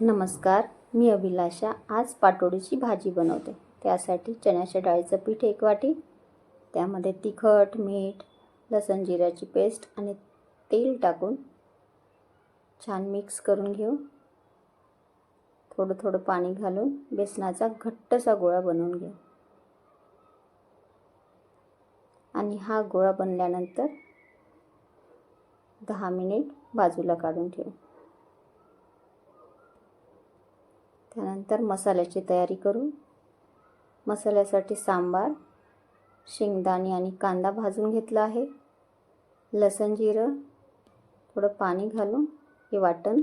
नमस्कार मी अभिलाषा. आज पाटोडीची भाजी बनवते. त्यासाठी चण्याच्या डाळीचं पीठ एक वाटी त्यामध्ये तिखट मीठ लसण जिऱ्याची पेस्ट आणि तेल टाकून छान मिक्स करून घेऊ. थोडं थोडं पाणी घालून बेसनाचा घट्टसा गोळा बनवून घेऊ. आणि हा गोळा बनल्यानंतर दहा मिनिट बाजूला काढून ठेवू. त्यानंतर मसाल्याची तयारी करू मसाल्यासाठी सांबार शेंगदाणे आणि कांदा भाजून घेतला आहे. लसण जिरं थोडं पाणी घालून हे वाटण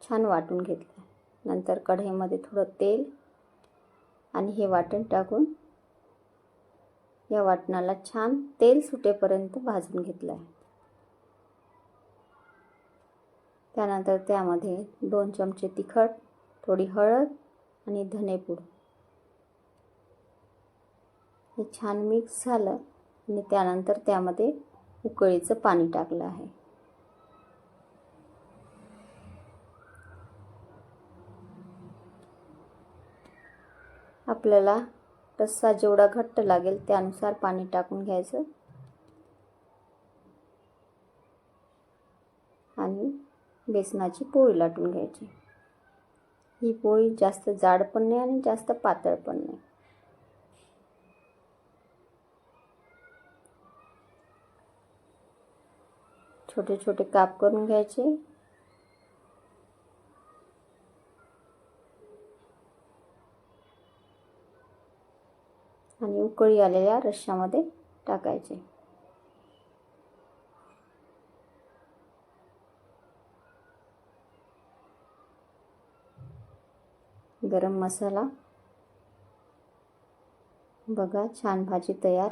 छान वाटून घेतलं. नंतर कढईमध्ये थोडं तेल आणि हे वाटण टाकून या वाटणाला छान तेल सुटेपर्यंत भाजून घेतलं आहे. त्यानंतर त्यामध्ये दोन चमचे तिखट थोडी हळद आणि धनेपूड. हे छान मिक्स झालं आणि त्यानंतर त्यामध्ये उकळीचं पाणी टाकलं आहे. आपल्याला रस्सा जेवढा घट्ट लागेल त्यानुसार पाणी टाकून घ्यायचं. आणि बेसनाची पोळी लाटून घ्यायची. ही पोळी जास्त जाड पण नाही आणि जास्त पातळ पण नाही. छोटे छोटे काप करून घ्यायचे. आणि उकळी आलेल्या रश्श्यामध्ये टाकायचे. गरम मसाला. बघा छान भाजी तयार.